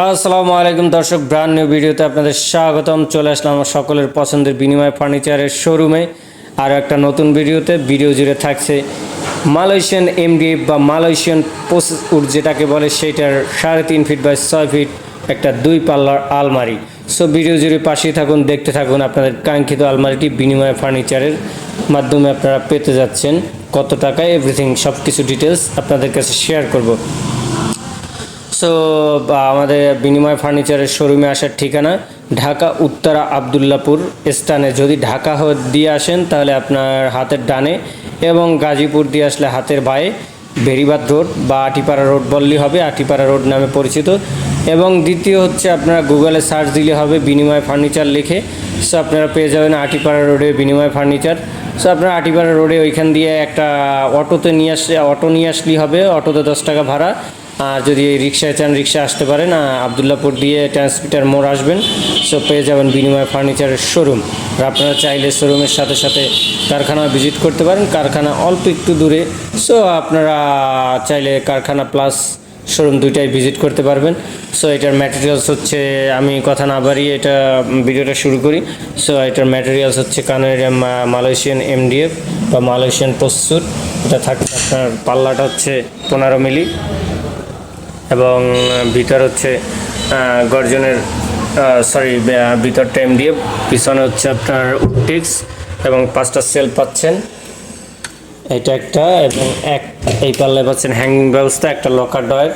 আসসালামু আলাইকুম দর্শক ব্র্যান্ড নিউ ভিডিওতে আপনাদের স্বাগতম। চলে আসলাম সকলের পছন্দের বিনিময় ফার্নিচারের শোরুমে। আর একটা নতুন ভিডিওতে। ভিডিও জুড়ে থাকছে মালয়েশিয়ান এমডিএফ বা মালয়েশিয়ান প্রসেস উড, যেটাকে বলে সেইটার সাড়ে তিন ফিট বাই ছয় ফিট একটা দুই পাল্লার আলমারি। সো ভিডিও জুড়ে পাশেই থাকুন, দেখতে থাকুন আপনাদের কাঙ্ক্ষিত আলমারিটি বিনিময় ফার্নিচারের মাধ্যমে আপনারা পেতে যাচ্ছেন। কত টাকায় এভরিথিং সব কিছু ডিটেলস আপনাদের কাছে শেয়ার করব। সো আমাদের বিনিময় ফার্নিচারের শোরুমে আসার ঠিকানা ঢাকা উত্তরা আবদুল্লাপুর স্থানে। যদি ঢাকা দিয়ে আসেন, তাহলে আপনার হাতের ডানে এবং গাজীপুর দিয়ে আসলে হাতের বায়ে বেরিবাদ রোড বা আটিপাড়া রোড বললেই হবে। আটিপাড়া রোড নামে পরিচিত। এবং দ্বিতীয় হচ্ছে আপনারা গুগলে সার্চ দিলে হবে বিনিময় ফার্নিচার লিখে। সো আপনারা পেয়ে যাবেন আটিপাড়া রোডে বিনিময় ফার্নিচার সো আপনারা আটিপাড়া রোডে ওইখান দিয়ে একটা অটোতে নিয়ে আসলে, অটো নিয়ে আসলেই হবে, অটোতে দশ টাকা ভাড়া। আর যদি রিক্সায় চান রিক্সা আসতে পারেন আবদুল্লাপুর দিয়ে ট্রান্সমিটার মোড় আসবেন। সো পেয়ে যাবেন বিনিময় ফার্নিচারের শোরুম আর আপনারা চাইলে শোরুমের সাথে সাথে কারখানা ভিজিট করতে পারেন। কারখানা অল্প একটু দূরে। সো আপনারা চাইলে কারখানা প্লাস শোরুম দুইটাই ভিজিট করতে পারবেন। সো এটার ম্যাটেরিয়ালস হচ্ছে, আমি কথা না বাড়িয়ে এটা ভিডিওটা শুরু করি। সো এটার ম্যাটেরিয়ালস হচ্ছে কানের মালয়েশিয়ান এমডিএফ বা মালয়েশিয়ান প্রস্তুত। এটা থাকছে আপনার পাল্লাটা হচ্ছে পনেরো মিলি। এবং ভিতর হচ্ছে গর্জনের সরি ভিতরটা এমডিএফ পিছনে হচ্ছে আপনার টিক্স এবং পাঁচটা সেল পাচ্ছেন। এটা একটা এবং এক, এই পাল্লায় পাচ্ছেন হ্যাঙ্গিং ব্যবস্থা, একটা লকার ডয়ার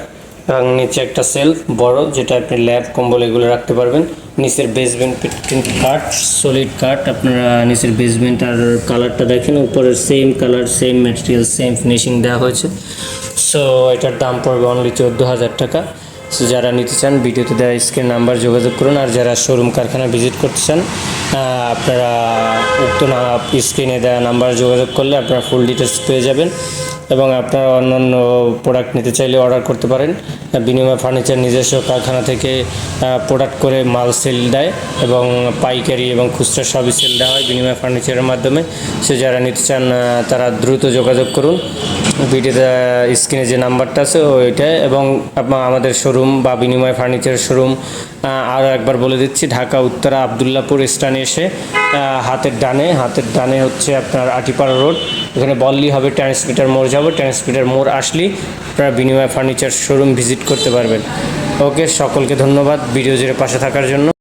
এবং নিচে একটা সেলফ বড়, যেটা আপনি ল্যাব কম্বল এগুলো রাখতে পারবেন। নিচের বেসমেন্ট কিন্তু কাঠ সলিড কাঠ আপনারা নিচের বেসমেন্ট আর কালারটা দেখেন উপরের same colour same material same finishing দেওয়া হয়েছে। সো এটার দাম পড়বে অনলি চোদ্দ হাজার টাকা। সো যারা নিতে চান, ভিডিওতে দেওয়া স্ক্রিন নাম্বার যোগাযোগ করুন। আর যারা শোরুম কারখানা ভিজিট করতে চান আপনারা উক্ত না স্ক্রিনে দেওয়া নাম্বার যোগাযোগ করলে আপনারা ফুল ডিটেলস পেয়ে যাবেন। এবং আপনারা অন্যান্য প্রোডাক্ট নিতে চাইলে অর্ডার করতে পারেন। বিনিময় ফার্নিচার নিজস্ব কারখানা থেকে প্রোডাক্ট করে মাল সেল দেয় এবং পাইকারি এবং খুচরা সবই সেল দেওয়া হয় বিনিময় ফার্নিচারের মাধ্যমে। সে যারা নিতে চান তারা দ্রুত যোগাযোগ করুন। ভিডিওতে স্ক্রিনে যে নাম্বারটা আছে ওইটা এবং আমাদের শোরুম বা বিনিময় ফার্নিচারের শোরুম আরও একবার বলে দিচ্ছি, ঢাকা, উত্তরা, আবদুল্লাপুর স্টানে এসে হাতের ডানে হাতের ডানে হচ্ছে আপনার আটিপাড়া রোড এখানে বললি হবে ট্রান্সমিটার মোড় যাব ট্রান্সমিটার মোড় আসলে আপনারা বিনিময় ফার্নিচার শোরুম ভিজিট করতে পারবেন। ওকে, সকলকে ধন্যবাদ ভিডিও জুড়ে পাশে থাকার জন্য।